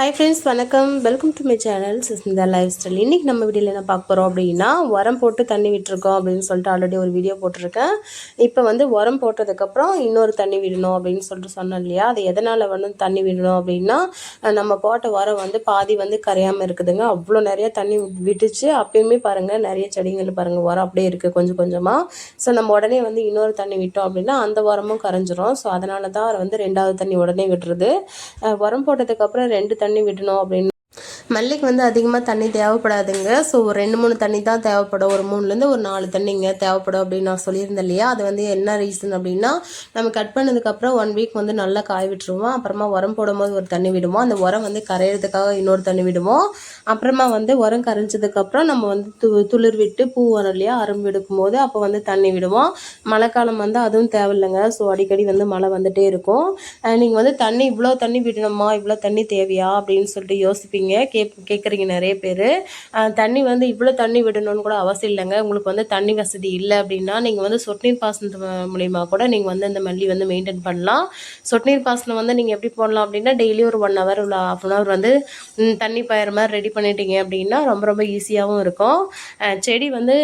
Hi friends வணக்கம். Welcome to my channel Sushmita life style இன்றைக்கி நம்ம வீடியோவில் என்ன பார்க்க போகிறோம் அப்படின்னா உரம் போட்டு தண்ணி விட்டுருக்கோம் அப்படின்னு சொல்லிட்டு ஆல்ரெடி ஒரு வீடியோ போட்டிருக்கேன். இப்போ வந்து உரம் போட்டதுக்கப்புறம் இன்னொரு தண்ணி விடணும் அப்படின்னு சொல்லிட்டு சொன்னோம் இல்லையா? அது எதனால் வந்து தண்ணி விடணும் அப்படின்னா நம்ம போட்ட உரம் வந்து பாதி வந்து கரையாமல் இருக்குதுங்க. அவ்வளோ நிறைய தண்ணி விட்டுச்சு. அப்பயுமே பாருங்கள் நிறைய செடிகள் பாருங்கள் உரம் அப்படியே இருக்குது கொஞ்சம் கொஞ்சமாக ஸோ நம்ம உடனே வந்து இன்னொரு தண்ணி விட்டோம் அப்படின்னா அந்த உரமும் கரைஞ்சிரும். ஸோ அதனால தான் வந்து ரெண்டாவது தண்ணி உடனே விட்டுறது உரம் போட்டதுக்கப்புறம் ரெண்டு தண்ணி விடணும் அப்படின்னு மல்லிக்கு வந்து அதிகமாக தண்ணி தேவைப்படாதுங்க. ஸோ ஒரு ரெண்டு மூணு தண்ணி தான் தேவைப்படும். ஒரு மூணுலேருந்து ஒரு நாலு தண்ணிங்க தேவைப்படும் அப்படின்னு நான் சொல்லியிருந்தேன் இல்லையா? அது வந்து என்ன ரீசன் அப்படின்னா நம்ம கட் பண்ணதுக்கப்புறம் ஒன் வீக் வந்து நல்லா காய விட்டுருவோம். அப்புறமா உரம் போடும்போது ஒரு தண்ணி விடுவோம். அந்த உரம் வந்து கரையிறதுக்காக இன்னொரு தண்ணி விடுவோம். அப்புறமா வந்து உரம் கரைஞ்சதுக்கப்புறம் நம்ம வந்து து துளிர் விட்டு பூ வரும் இல்லையா? அரும்பு எடுக்கும் போது அப்போ வந்து தண்ணி விடுவோம். மழைக்காலம் வந்து அதுவும் தேவையில்லைங்க. ஸோ அடிக்கடி வந்து மழை வந்துகிட்டே இருக்கும். நீங்கள் வந்து தண்ணி இவ்வளோ தண்ணி விடணுமா? இவ்வளோ தண்ணி தேவையா? அப்படின்னு சொல்லிட்டு யோசிப்பீங்க. கேப் கேட்குறீங்க நிறைய பேர். தண்ணி வந்து இவ்வளோ தண்ணி விடணும்னு கூட அவசியம் இல்லைங்க. உங்களுக்கு வந்து தண்ணி வசதி இல்லை அப்படின்னா நீங்கள் வந்து சொட்டு நீர் பாசனத்து மூலிமா கூட நீங்கள் வந்து அந்த மல்லி வந்து மெயின்டைன் பண்ணலாம். சொட்டு நீர் பாசனம் வந்து நீங்கள் எப்படி போடலாம் அப்படின்னா டெய்லி ஒரு ஒன் ஹவர் இல்லை ஆஃப் அன் ஹவர் வந்து தண்ணி பயிர் மாதிரி ரெடி பண்ணிட்டீங்க அப்படின்னா ரொம்ப ரொம்ப ஈஸியாகவும் இருக்கும். செடி வந்து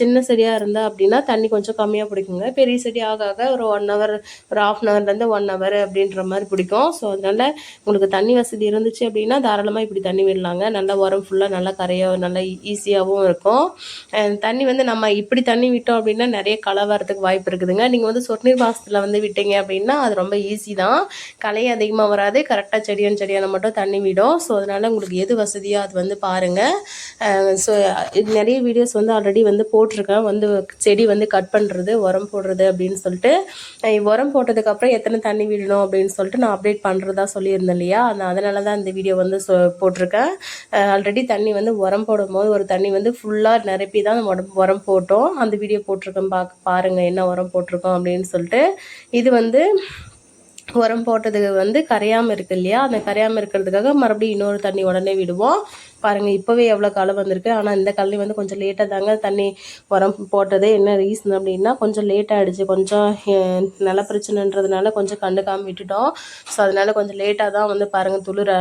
சின்ன செடியாக இருந்தால் அப்படின்னா தண்ணி கொஞ்சம் கம்மியாக பிடிக்குங்க. பெரிய செடி ஆக ஆக ஒரு ஒன் ஹவர் ஒரு ஆஃப் அன் ஹவர்லேருந்து ஒன் ஹவர் அப்படின்ற மாதிரி பிடிக்கும். ஸோ அதனால் உங்களுக்கு தண்ணி வசதி இருந்துச்சு அப்படின்னா தாராளமாக இப்படி தண்ணி விடலாங்க. நல்லா உரம் ஃபுல்லாக நல்லா கரையாக நல்லா ஈஸியாகவும் இருக்கும். தண்ணி வந்து நம்ம இப்படி தண்ணி விட்டோம் அப்படின்னா நிறைய களை வரதுக்கு வாய்ப்பு இருக்குதுங்க. நீங்கள் வந்து சொட்டு நீர் பாசத்தில் வந்து விட்டீங்க அப்படின்னா அது ரொம்ப ஈஸி தான். களை அதிகமாக வராது. கரெக்டாக செடியான செடியான மட்டும் தண்ணி விடும். ஸோ அதனால் உங்களுக்கு எது வசதியோ அது வந்து பாருங்கள் ஸோ uh, நிறைய வீடியோஸ் வந்து ஆல்ரெடி வந்து போட்டிருக்கேன். வந்து செடி வந்து கட் பண்ணுறது உரம் போடுறது அப்படின்னு சொல்லிட்டு. உரம் போட்டதுக்கப்புறம் எத்தனை தண்ணி விடணும் அப்படின்னு சொல்லிட்டு நான் அப்டேட் பண்ணுறதா சொல்லியிருந்தேன் இல்லையா? அதனால தான் இந்த வீடியோ வந்து போட்டிருக்கேன். போட்டிருக்கேன். ஆல்ரெடி தண்ணி வந்து உரம் போடும்போது ஒரு தண்ணி வந்து ஃபுல்லாக நிரப்பி தான் உடம்பு உரம் போட்டோம். அந்த வீடியோ போட்டிருக்கேன் பார்க்க பாருங்கள் என்ன உரம் போட்டிருக்கோம் அப்படின்னு சொல்லிட்டு. இது வந்து உரம் போட்டதுக்கு வந்து கரையாமல் இருக்கு இல்லையா? அந்த கரையாமல் இருக்கிறதுக்காக மறுபடியும் இன்னொரு தண்ணி உடனே விடுவோம். பாருங்கள் இப்போவே எவ்வளோ காலம் வந்திருக்கு. ஆனால் இந்த கல்வி வந்து கொஞ்சம் லேட்டாக தாங்க தண்ணி உரம் போட்டது. என்ன ரீசன் அப்படின்னா கொஞ்சம் லேட் ஆகிடுச்சு கொஞ்சம் நில பிரச்சனைன்றதுனால கொஞ்சம் கண்டுக்காமல் விட்டுட்டோம். ஸோ அதனால் கொஞ்சம் லேட்டாக தான் வந்து பாருங்கள் துளிர்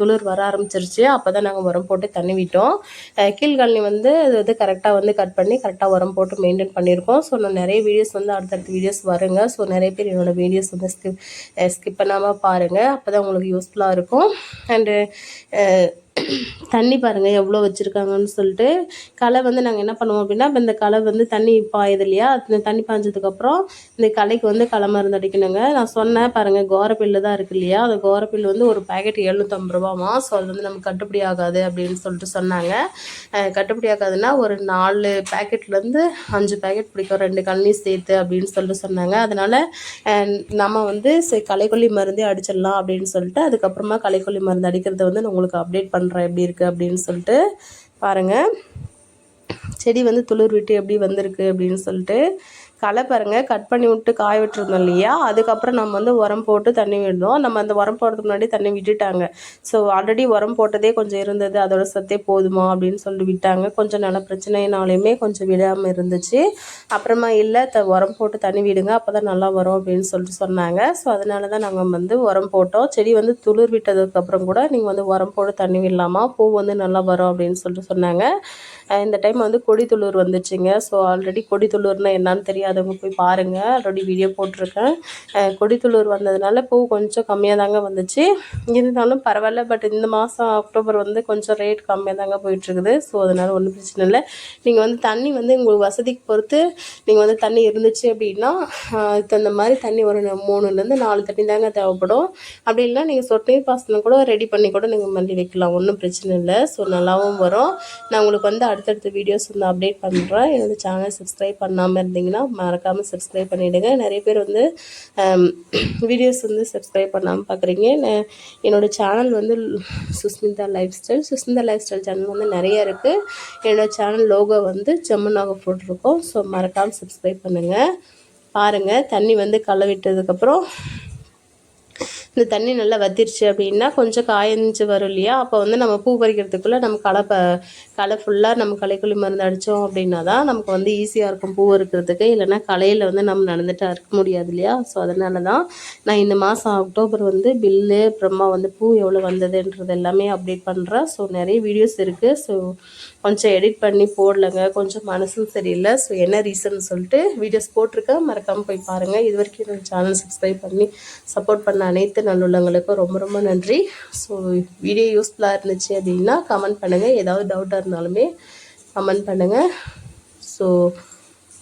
துளிர் வர ஆரம்பிச்சிருச்சு. அப்போ தான் நாங்கள் உரம் போட்டு தண்ணி விட்டோம். கீழ்கழனி வந்து அது வந்து கரெக்டாக வந்து கட் பண்ணி கரெக்டாக உரம் போட்டு மெயின்டைன் பண்ணியிருக்கோம். ஸோ நான் நிறைய வீடியோஸ் வந்து அடுத்தடுத்த வீடியோஸ் வருங்க. ஸோ நிறைய பேர் என்னோடய வீடியோஸ் வந்து ஸ்கிப் ஸ்கிப் பண்ணாமல் பாருங்கள் அப்போ தான் உங்களுக்கு யூஸ்ஃபுல்லாக இருக்கும். அண்டு தண்ணி பாருங்கள் எவ்வளோ வச்சுருக்காங்கன்னு சொல்லிட்டு. களை வந்து நாங்கள் என்ன பண்ணுவோம் அப்படின்னா இப்போ இந்த களை வந்து தண்ணி பாயுது இல்லையா? இந்த தண்ணி பாய்ஞ்சதுக்கப்புறம் இந்த களைக்கு வந்து களை மருந்து அடிக்கணுங்க. நான் சொன்னேன் பாருங்கள் கோரப்பில்லு தான் இருக்குது இல்லையா? அந்த கோரப்பில் வந்து ஒரு பேக்கெட் எழுநூற்றம்பது ரூபாமா ஸோ அது வந்து நமக்கு கட்டுப்படி ஆகாது அப்படின்னு சொல்லிட்டு சொன்னாங்க. கட்டுப்படி ஆகாதுன்னா ஒரு நாலு பேக்கெட்லேருந்து அஞ்சு பேக்கெட் பிடிக்கும். ரெண்டு கழனி சேர்த்து அப்படின்னு சொல்லிட்டு சொன்னாங்க. அதனால் நம்ம வந்து களைக்கொல்லி மருந்தே அடிச்சிடலாம் அப்படின்னு சொல்லிட்டு அதுக்கப்புறமா களைக்கொல்லி மருந்து அடிக்கிறத வந்து நான் உங்களுக்கு அப்டேட் பண்ணுறேன் எப்படி இருக்குது அப்படின்னு சொல்லிட்டு பாருங்கள் செடி வந்து துளிர் விட்டு எப்படி வந்திருக்கு அப்படின்னு சொல்லிட்டு களை பாருங்கள் கட் பண்ணி விட்டு காய விட்டுருந்தோம் இல்லையா? அதுக்கப்புறம் நம்ம வந்து உரம் போட்டு தண்ணி விடணும் நம்ம அந்த உரம் போடுறதுக்கு முன்னாடி தண்ணி விட்டுட்டாங்க. ஸோ ஆல்ரெடி உரம் போட்டதே கொஞ்சம் இருந்தது. அதோட சத்தே போதுமா அப்படின்னு சொல்லிட்டு விட்டாங்க. கொஞ்சம் நல்ல பிரச்சனைனாலையுமே கொஞ்சம் விடாமல் இருந்துச்சு. அப்புறமா இல்லை த உரம் போட்டு தண்ணி விடுங்க அப்போ தான் நல்லா வரும் அப்படின்னு சொல்லிட்டு சொன்னாங்க. ஸோ அதனால தான் நாங்கள் வந்து உரம் போட்டோம். செடி வந்து துளிர் விட்டதுக்கப்புறம் கூட நீங்கள் வந்து உரம் போட்டு தண்ணி விடலாமா? பூ வந்து நல்லா வரும் அப்படின்னு சொல்லிட்டு சொன்னாங்க. இந்த டைம் வந்து கொடி துளிர் வந்துச்சுங்க. ஸோ ஆல்ரெடி கொடி துளிர்னால் என்னன்னு தெரியாதவங்க போய் பாருங்கள் ஆல்ரெடி வீடியோ போட்டிருக்கேன். கொடித்துளூர் வந்ததுனால பூ கொஞ்சம் கம்மியாக தாங்க வந்துச்சு. இருந்தாலும் பரவாயில்ல பட் இந்த மாதம் அக்டோபர் வந்து கொஞ்சம் ரேட் கம்மியாக தாங்க போயிட்டுருக்குது. ஸோ அதனால் ஒன்றும் பிரச்சனை இல்லை. நீங்கள் வந்து தண்ணி வந்து உங்களுக்கு வசதிக்கு பொறுத்து நீங்கள் வந்து தண்ணி இருந்துச்சு அப்படின்னா தகுந்த மாதிரி தண்ணி ஒரு மூணுலேருந்து நாலு தண்ணி தாங்க தேவைப்படும். அப்படி இல்லைனா நீங்கள் சொட்டு நீர் பாசனம் கூட ரெடி பண்ணி கூட நீங்கள் மல்லி வைக்கலாம். ஒன்றும் பிரச்சனை இல்லை. ஸோ நல்லாவும் வரும். நான் உங்களுக்கு வந்து அடுத்தடுத்த வீடியோஸ் வந்து அப்டேட் பண்ணுறேன் என்னோடய சேனல் சப்ஸ்கிரைப் பண்ணாமல் இருந்தீங்கன்னா மறக்காமல் சப்ஸ்கிரைப் பண்ணிவிடுங்க நிறைய பேர் வந்து வீடியோஸ் வந்து சப்ஸ்கிரைப் பண்ணாமல் பார்க்குறீங்க என்னோடய சேனல் வந்து Sushmita life style Sushmita life style channel வந்து நிறைய இருக்குது என்னோடய சேனல் லோகோ வந்து செம்மனாக போட்டிருக்கோம். ஸோ மறக்காமல் சப்ஸ்கிரைப் பண்ணுங்கள் பாருங்கள் தண்ணி வந்து களை விட்டதுக்கப்புறம் இந்த தண்ணி நல்லா வத்திருச்சு அப்படின்னா கொஞ்சம் காயஞ்சு வரும் இல்லையா? அப்போ வந்து நம்ம பூ பறிக்கிறதுக்குள்ளே நம்ம களை ப களை ஃபுல்லாக நம்ம களைக்குழி மருந்து அடித்தோம் அப்படின்னா தான் நமக்கு வந்து ஈஸியாக இருக்கும் பூ இருக்கிறதுக்கு இல்லைன்னா களையில் வந்து நம்ம நடந்துட்டு அறுக்க முடியாது இல்லையா? ஸோ அதனால தான் நான் இந்த மாதம் அக்டோபர் வந்து பில்லு அப்புறமா வந்து பூ எவ்வளோ வந்ததுன்றது எல்லாமே அப்டேட் பண்ணுறேன் ஸோ நிறைய வீடியோஸ் இருக்குது ஸோ கொஞ்சம் எடிட் பண்ணி போடலைங்க. கொஞ்சம் மனசும் சரியில்லை. ஸோ என்ன ரீசன் சொல்லிட்டு வீடியோஸ் போட்டிருக்கேன். மறக்காமல் போய் பாருங்கள் இது வரைக்கும் என்னோட சேனல் சப்ஸ்கிரைப் பண்ணி சப்போர்ட் பண்ண அனைத்து நல்லுள்ளங்களுக்கும் ரொம்ப ரொம்ப நன்றி. ஸோ வீடியோ யூஸ்ஃபுல்லாக இருந்துச்சு அப்படின்னா கமெண்ட் பண்ணுங்கள் ஏதாவது டவுட்டாக இருந்தாலுமே கமெண்ட் பண்ணுங்கள் ஸோ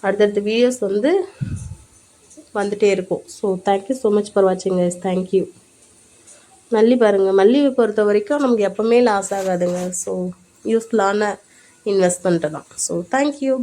அடுத்தடுத்த வீடியோஸ் வந்து வந்துகிட்டே இருக்கும். So thank you so much for வாட்சிங் கைஸ் தேங்க்யூ மல்லி பாருங்கள் மல்லிகை பொறுத்த வரைக்கும் நமக்கு எப்போவுமே லாஸ் ஆகாதுங்க. ஸோ யூஸ்ஃபுல்லான இன்வெஸ்ட்மெண்ட்டு தான். So thank you